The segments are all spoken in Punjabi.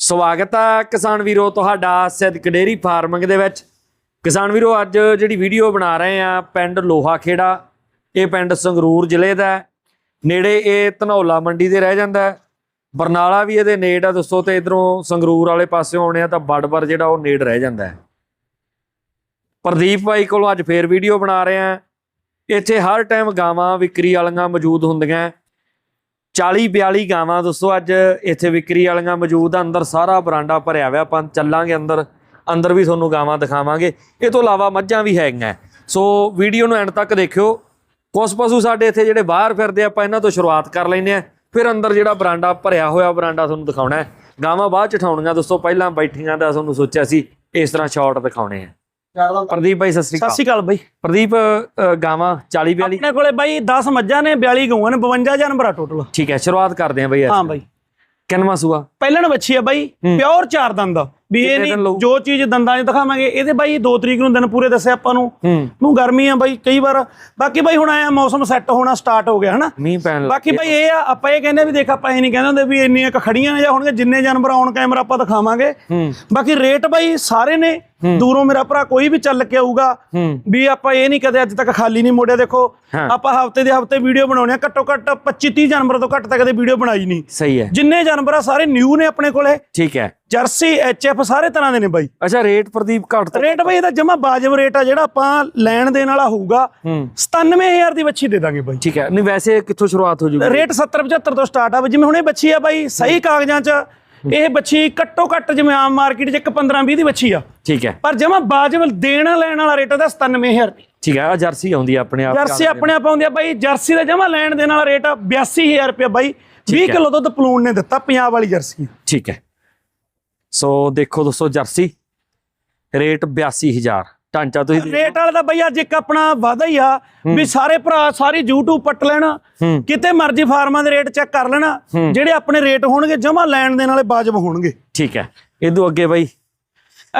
ਸਵਾਗਤ ਹੈ ਕਿਸਾਨ ਵੀਰੋ ਤੁਹਾਡਾ ਸਿੱਧਕ ਡੇਰੀ ਫਾਰਮਿੰਗ ਦੇ ਵਿੱਚ। ਕਿਸਾਨ ਵੀਰੋ, ਅੱਜ ਜਿਹੜੀ ਵੀਡੀਓ ਬਣਾ ਰਹੇ ਆ, ਪਿੰਡ ਲੋਹਾ ਖੇੜਾ ਇਹ ਪਿੰਡ ਸੰਗਰੂਰ ਜ਼ਿਲ੍ਹੇ ਦਾ ਨੇੜੇ ਇਹ ਧਨੌਲਾ ਮੰਡੀ ਦੇ ਰਹਿ ਜਾਂਦਾ ਬਰਨਾਲਾ ਵੀ ਇਹਦੇ ਨੇੜ ਆ ਦੋਸਤੋ ਤੇ ਇਧਰੋਂ ਸੰਗਰੂਰ ਵਾਲੇ ਪਾਸਿਓਂ ਆਉਣੇ ਆ ਤਾਂ ਬੜਬਰ ਜਿਹੜਾ ਉਹ ਨੇੜ ਰਹਿ ਜਾਂਦਾ ਹੈ। ਪ੍ਰਦੀਪ ਭਾਈ ਕੋਲੋਂ ਅੱਜ ਫੇਰ ਵੀਡੀਓ ਬਣਾ ਰਹੇ ਆ। ਇੱਥੇ ਹਰ ਟਾਈਮ ਗਾਵਾਂ, ਵਿਕਰੀ ਵਾਲੀਆਂ ਮੌਜੂਦ ਹੁੰਦੀਆਂ 40 42 ਗਾਵਾਂ ਦੋਸਤੋ, ਅੱਜ ਇੱਥੇ ਵਿਕਰੀ ਵਾਲੀਆਂ ਮੌਜੂਦ ਆ, ਅੰਦਰ ਸਾਰਾ ਬਰਾਂਡਾ ਭਰਿਆ ਹੋਇਆ, ਆਪਾਂ ਚੱਲਾਂਗੇ ਅੰਦਰ ਅੰਦਰ ਵੀ ਤੁਹਾਨੂੰ ਗਾਵਾਂ ਦਿਖਾਵਾਂਗੇ। ਇਹ ਤੋਂ ਇਲਾਵਾ ਮੱਝਾਂ ਵੀ ਹੈਗੀਆਂ। ਸੋ ਵੀਡੀਓ ਨੂੰ ਐਂਡ ਤੱਕ ਦੇਖਿਓ। ਕੁਝ ਪਸ਼ੂ ਸਾਡੇ ਇੱਥੇ ਜਿਹੜੇ ਬਾਹਰ ਫਿਰਦੇ ਆਪਾਂ ਇਹਨਾਂ ਤੋਂ ਸ਼ੁਰੂਆਤ ਕਰ ਲੈਂਦੇ ਆ। ਫਿਰ ਅੰਦਰ ਜਿਹੜਾ ਬਰਾਂਡਾ ਭਰਿਆ ਹੋਇਆ ਬਰਾਂਡਾ ਤੁਹਾਨੂੰ ਦਿਖਾਉਣਾ ਹੈ। ਗਾਵਾਂ ਬਾਅਦ ਚ ਠਾਉਣੀਆਂ ਦੋਸਤੋ, ਪਹਿਲਾਂ ਬੈਠੀਆਂ ਦਾ ਤੁਹਾਨੂੰ ਸੋਚਿਆ ਸੀ, ਇਸ ਤਰ੍ਹਾਂ ਸ਼ਾਰਟ ਦਿਖਾਉਣੇ ਆ। ਪ੍ਰਦੀਪ ਭਾਈ ਸਤਿ ਸ੍ਰੀ ਸਤਿ ਅਕਾਲ ਸ਼੍ਰੀ ਅਕਾਲ ਬਾਈ। ਪ੍ਰਦੀਪ ਗਾਵਾਂ 40 42 ਆਪਣੇ ਕੋਲੇ ਬਾਈ 10 ਮੱਝਾਂ ਨੇ 42 ਗਊਆਂ ਨੇ 52 ਜਾਨਵਰ ਆ ਟੋਟਲ ਠੀਕ ਹੈ ਸ਼ੁਰੂਆਤ ਕਰਦੇ ਆ ਬਈ ਹਾਂ ਬਾਈ। ਕਿੰਨਵਾਂ ਸੂਆ? ਪਹਿਲਣ ਵੱਛੀ ਆ ਬਾਈ। ਪਿਓਰ ਚਾਰ ਦੰਦ। ਆ ਵੀ ਇਹ? ਨਹੀਂ ਜੋ ਚੀਜ਼ ਦੰਦਾਂ 'ਚ ਦਿਖਾਵਾਂਗੇ ਇਹਦੇ ਬਾਈ 2 ਤਰੀਕ ਨੂੰ ਦਿਨ ਪੂਰੇ ਦੱਸਿਆ ਆਪਾਂ ਨੂੰ। ਨੂੰ ਗਰਮੀ ਆ ਬਾਈ ਕਈ ਵਾਰ। ਬਾਕੀ ਬਾਈ ਹੁਣ ਆਇਆ ਮੌਸਮ ਸੈੱਟ ਹੋਣਾ ਸਟਾਰਟ ਹੋ ਗਿਆ ਹਨਾ? ਮੀਂਹ ਪੈਣ ਲੱਗ ਬਾਕੀ ਬਾਈ ਇਹ ਆ ਆਪਾਂ ਇਹ ਕਹਿੰਦੇ ਵੀ ਦੇਖ ਆਪਾਂ ਇਹ ਨਹੀਂ ਕਹਿੰਦੇ ਹੁੰਦੇ ਵੀ ਇੰਨੀਆਂ ਖੜੀਆਂ ਨੇ ਜਾਂ ਹੋਣਗੇ ਜਿੰਨੇ ਜਾਨਵਰ ਆਉਣ ਕੈਮਰਾ ਆਪਾਂ ਦਿਖਾਵਾਂਗੇ। ਬਾਕੀ ਰੇਟ ਬਾਈ ਸਾਰੇ ਨੇ। ਦੂਰੋਂ ਮੇਰਾ ਭਰਾ ਕੋਈ ਵੀ ਚੱਲ ਕੇ ਆਊਗਾ ਵੀ ਆਪਾਂ ਇਹ ਨਹੀਂ ਕਦੇ ਅੱਜ ਤੱਕ ਖਾਲੀ ਨਹੀਂ ਮੋੜਿਆ। ਦੇਖੋ। ਆਪਾਂ ਹਫ਼ਤੇ ਦੇ ਹਫ਼ਤੇ ਵੀਡੀਓ ਬਣਾਉਣੇ ਆ ਘੱਟੋ ਘੱਟ 25 30 ਜਾਨਵਰ ਤੋਂ ਘੱਟ ਤਾਂ ਕਦੇ ਵੀਡੀਓ ਬਣਾਈ ਨਹੀਂ। ਸਹੀ ਹੈ। ਜਿੰਨੇ ਜਾਨਵਰ ਆ ਸਾਰੇ ਨਿਊ ਨੇ ਆਪਣੇ ਕੋਲੇ। ਠੀਕ ਹੈ। ਜਰਸੀ ਐਚਐਫ ਸਾਰੇ ਤਰ੍ਹਾਂ ਦੇ ਨੇ ਬਾਈ। ਅੱਛਾ ਰੇਟ ਪ੍ਰਦੀਪ ਘੱਟ ਤੋਂ ਰੇਟ ਬਾਈ ਇਹਦਾ ਜਮਾ ਬਾਜਬ ਰੇਟ ਆ ਜਿਹੜਾ ਆਪਾਂ ਲੈਣ ਦੇਣ ਵਾਲਾ ਹੋਊਗਾ। ਹੂੰ। 97000 ਦੀ ਬੱਚੀ ਦੇ ਦਾਂਗੇ ਬਾਈ। ਠੀਕ ਹੈ। ਨਹੀਂ ਵੈਸੇ ਕਿੱਥੋਂ ਸ਼ੁਰੂਆਤ ਹੋ ਜੂਗੀ? ਰੇਟ 70 75 ਤੋਂ ਸਟਾਰਟ ਆ ਜਿਵੇਂ ਹੁਣ ਇਹ ਬੱਚੀ ਆ ਬਾਈ ਸਹੀ ਕਾਗਜ਼ਾਂ 'ਚ ਇਹ ਬੱਚੀ ਘੱਟੋ ਘੱਟ ਜਿਵੇਂ ਆਮ ਮਾਰਕੀਟ 'ਚ ਇੱਕ 15 20 ਦੀ ਬੱਚੀ ਆ। ਠੀਕ ਹੈ। ਪਰ ਜਮਾ ਬਾਜਬ ਦੇਣ ਲੈਣ ਵਾਲਾ ਰੇਟ ਉਹਦਾ 97000 ਰੁਪਏ ਠੀਕ ਹੈ ਆ ਜਰਸੀ ਆਉਂਦੀ ਆ ਆਪਣੇ ਆਪ ਜਰਸੀ ਆਪਣੇ ਆਪ ਆਉਂਦੀ ਆ ਬਾਈ। ਜਰਸੀ ਦਾ ਜਮਾ ਲੈਣ ਦੇਣ ਵਾਲਾ ਰੇਟ ਆ 82000 ਰੁਪਏ ਬਾਈ। 20 ਹੈ। ਕਿਲੋ ਦੁੱਧ ਪਲੂਣ ਨੇ ਦਿੱਤਾ ਪੰਜਾਬ ਵਾਲੀ ਜਰਸੀ ਠੀਕ ਹੈ। ਸੋ ਦੇਖੋ ਦੋਸਤੋ ਜਰਸੀ ਰੇਟ 82000 ਢਾਂਚਾ ਤੁਸੀਂ ਰੇਟ ਵਾਲਾ ਤਾਂ ਬਾਈ ਅੱਜ ਇੱਕ ਆਪਣਾ ਵਾਧਾ ਹੀ ਆ ਵੀ ਸਾਰੇ ਭਰਾ ਸਾਰੀ YouTube ਪੱਟ ਲੈਣਾ ਕਿਤੇ ਮਰਜ਼ੀ ਫਾਰਮਾਂ ਦੇ ਰੇਟ ਚੈੱਕ ਕਰ ਲੈਣਾ ਜਿਹੜੇ ਆਪਣੇ ਰੇਟ ਹੋਣਗੇ ਜਮਾ ਲੈਣ ਦੇਣ ਵਾਲੇ ਬਾਜਬ ਹੋਣਗੇ। ਠੀਕ ਹੈ। ਇਦੋਂ ਅੱਗੇ ਬਾਈ।